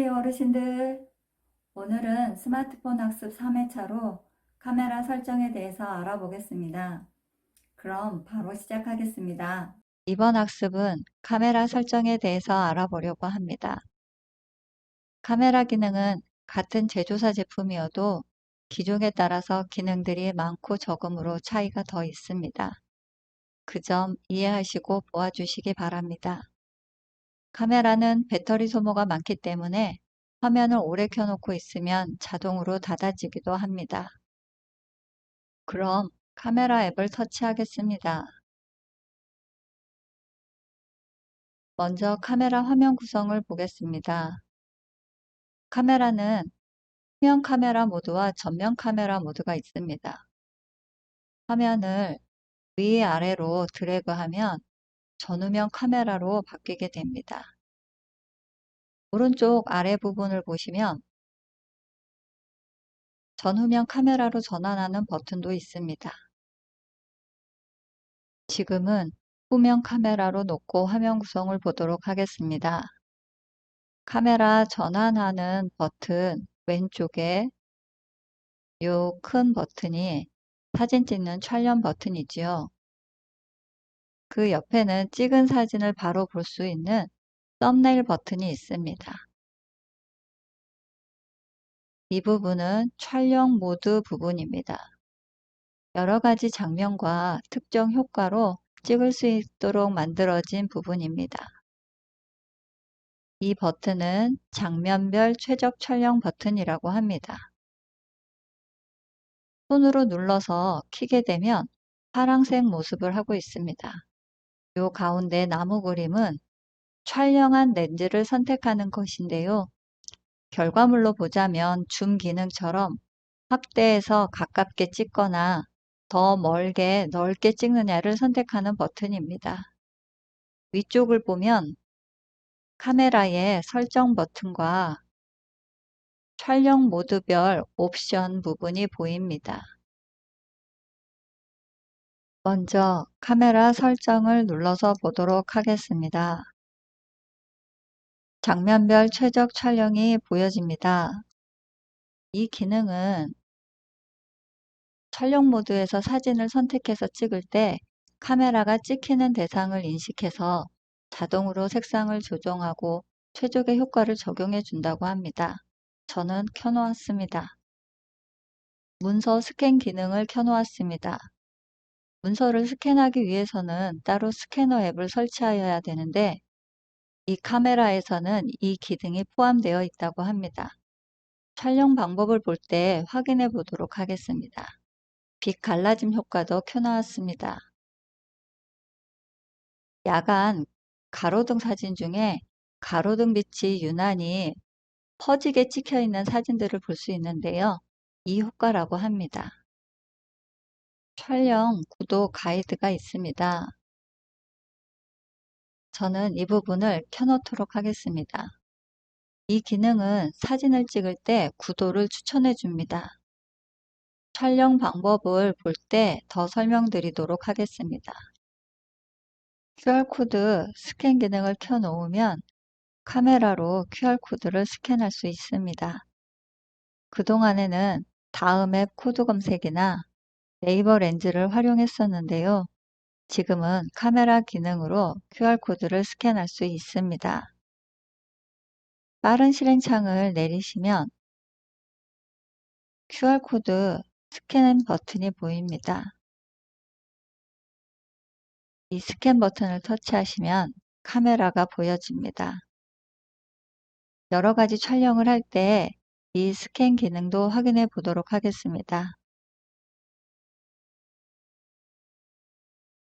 안녕하세요 어르신들. 오늘은 스마트폰 학습 3회차로 카메라 설정에 대해서 알아보겠습니다. 그럼 바로 시작하겠습니다. 이번 학습은 카메라 설정에 대해서 알아보려고 합니다. 카메라 기능은 같은 제조사 제품이어도 기종에 따라서 기능들이 많고 적음으로 차이가 더 있습니다. 그 점 이해하시고 보아주시기 바랍니다. 카메라는 배터리 소모가 많기 때문에 화면을 오래 켜놓고 있으면 자동으로 닫아지기도 합니다. 그럼 카메라 앱을 터치하겠습니다. 먼저 카메라 화면 구성을 보겠습니다. 카메라는 후면 카메라 모드와 전면 카메라 모드가 있습니다. 화면을 위 아래로 드래그하면 전후면 카메라로 바뀌게 됩니다. 오른쪽 아래 부분을 보시면 전후면 카메라로 전환하는 버튼도 있습니다. 지금은 후면 카메라로 놓고 화면 구성을 보도록 하겠습니다. 카메라 전환하는 버튼 왼쪽에 이 큰 버튼이 사진 찍는 촬영 버튼이지요. 그 옆에는 찍은 사진을 바로 볼 수 있는 썸네일 버튼이 있습니다. 이 부분은 촬영 모드 부분입니다. 여러 가지 장면과 특정 효과로 찍을 수 있도록 만들어진 부분입니다. 이 버튼은 장면별 최적 촬영 버튼이라고 합니다. 손으로 눌러서 키게 되면 파랑색 모습을 하고 있습니다. 요 가운데 나무 그림은 촬영한 렌즈를 선택하는 것인데요. 결과물로 보자면 줌 기능처럼 확대해서 가깝게 찍거나 더 멀게 넓게 찍느냐를 선택하는 버튼입니다. 위쪽을 보면 카메라의 설정 버튼과 촬영 모드별 옵션 부분이 보입니다. 먼저 카메라 설정을 눌러서 보도록 하겠습니다. 장면별 최적 촬영이 보여집니다. 이 기능은 촬영 모드에서 사진을 선택해서 찍을 때 카메라가 찍히는 대상을 인식해서 자동으로 색상을 조정하고 최적의 효과를 적용해 준다고 합니다. 저는 켜놓았습니다. 문서 스캔 기능을 켜놓았습니다. 문서를 스캔하기 위해서는 따로 스캐너 앱을 설치하여야 되는데 이 카메라에서는 이 기능이 포함되어 있다고 합니다. 촬영 방법을 볼 때 확인해 보도록 하겠습니다. 빛 갈라짐 효과도 켜놓았습니다. 야간 가로등 사진 중에 가로등 빛이 유난히 퍼지게 찍혀 있는 사진들을 볼 수 있는데요. 이 효과라고 합니다. 촬영 구도 가이드가 있습니다. 저는 이 부분을 켜놓도록 하겠습니다. 이 기능은 사진을 찍을 때 구도를 추천해 줍니다. 촬영 방법을 볼 때 더 설명드리도록 하겠습니다. QR코드 스캔 기능을 켜놓으면 카메라로 QR코드를 스캔할 수 있습니다. 그동안에는 다음 앱 코드 검색이나 네이버 렌즈를 활용했었는데요. 지금은 카메라 기능으로 QR코드를 스캔할 수 있습니다. 빠른 실행창을 내리시면 QR코드 스캔 버튼이 보입니다. 이 스캔 버튼을 터치하시면 카메라가 보여집니다. 여러 가지 촬영을 할 때 이 스캔 기능도 확인해 보도록 하겠습니다.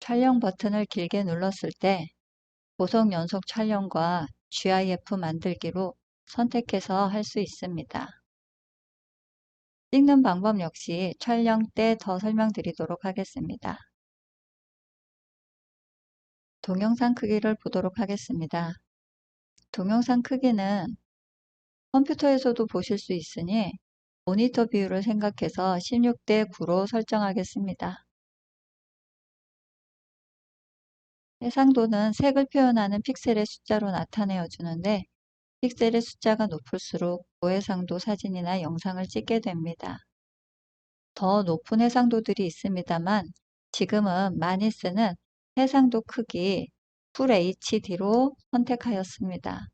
촬영 버튼을 길게 눌렀을 때 고속 연속 촬영과 GIF 만들기로 선택해서 할 수 있습니다. 찍는 방법 역시 촬영 때 더 설명드리도록 하겠습니다. 동영상 크기를 보도록 하겠습니다. 동영상 크기는 컴퓨터에서도 보실 수 있으니 모니터 비율을 생각해서 16대 9로 설정하겠습니다. 해상도는 색을 표현하는 픽셀의 숫자로 나타내어 주는데 픽셀의 숫자가 높을수록 고해상도 사진이나 영상을 찍게 됩니다. 더 높은 해상도들이 있습니다만 지금은 많이 쓰는 해상도 크기 풀 HD로 선택하였습니다.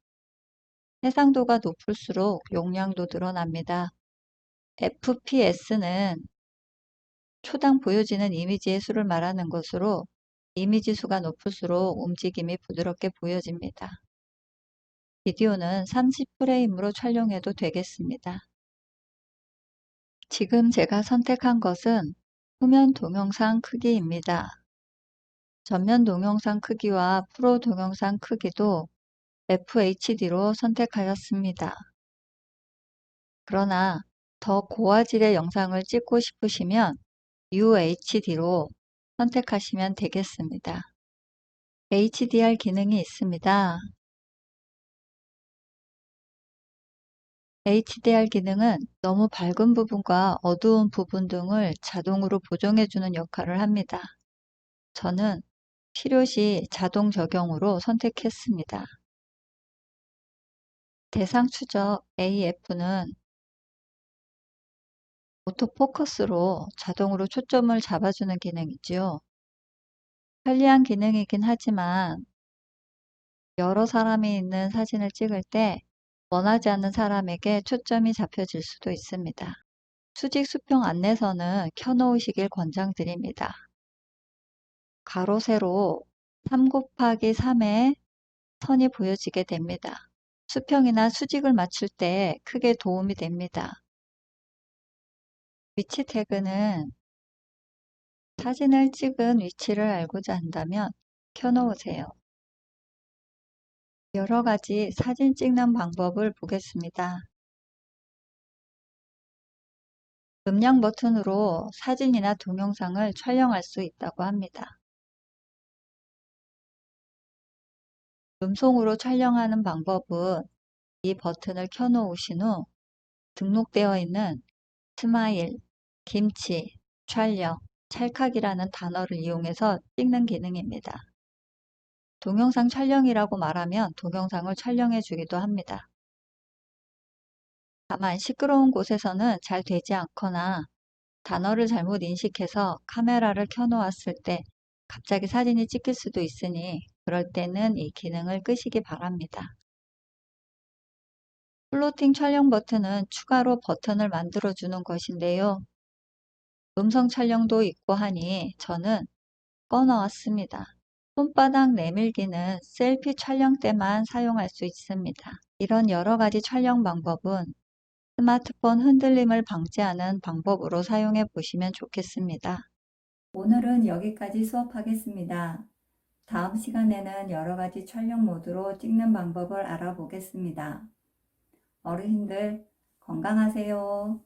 해상도가 높을수록 용량도 늘어납니다. FPS는 초당 보여지는 이미지의 수를 말하는 것으로 이미지 수가 높을수록 움직임이 부드럽게 보여집니다. 비디오는 30프레임으로 촬영해도 되겠습니다. 지금 제가 선택한 것은 후면 동영상 크기입니다. 전면 동영상 크기와 프로 동영상 크기도 FHD로 선택하였습니다. 그러나 더 고화질의 영상을 찍고 싶으시면 UHD로 선택하시면 되겠습니다. HDR 기능이 있습니다. HDR 기능은 너무 밝은 부분과 어두운 부분 등을 자동으로 보정해주는 역할을 합니다. 저는 필요시 자동 적용으로 선택했습니다. 대상 추적 AF는 오토포커스로 자동으로 초점을 잡아주는 기능이지요. 편리한 기능이긴 하지만 여러 사람이 있는 사진을 찍을 때 원하지 않는 사람에게 초점이 잡혀질 수도 있습니다. 수직 수평 안내선은 켜놓으시길 권장드립니다. 가로 세로 3 곱하기 3의 선이 보여지게 됩니다. 수평이나 수직을 맞출 때 크게 도움이 됩니다. 위치 태그는 사진을 찍은 위치를 알고자 한다면 켜놓으세요. 여러 가지 사진 찍는 방법을 보겠습니다. 음량 버튼으로 사진이나 동영상을 촬영할 수 있다고 합니다. 음성으로 촬영하는 방법은 이 버튼을 켜놓으신 후 등록되어 있는 스마일, 김치, 촬영, 찰칵이라는 단어를 이용해서 찍는 기능입니다. 동영상 촬영이라고 말하면 동영상을 촬영해 주기도 합니다. 다만 시끄러운 곳에서는 잘 되지 않거나 단어를 잘못 인식해서 카메라를 켜놓았을 때 갑자기 사진이 찍힐 수도 있으니 그럴 때는 이 기능을 끄시기 바랍니다. 플로팅 촬영 버튼은 추가로 버튼을 만들어 주는 것인데요. 음성 촬영도 있고 하니 저는 꺼놓았습니다. 손바닥 내밀기는 셀피 촬영 때만 사용할 수 있습니다. 이런 여러 가지 촬영 방법은 스마트폰 흔들림을 방지하는 방법으로 사용해 보시면 좋겠습니다. 오늘은 여기까지 수업하겠습니다. 다음 시간에는 여러 가지 촬영 모드로 찍는 방법을 알아보겠습니다. 어르신들 건강하세요.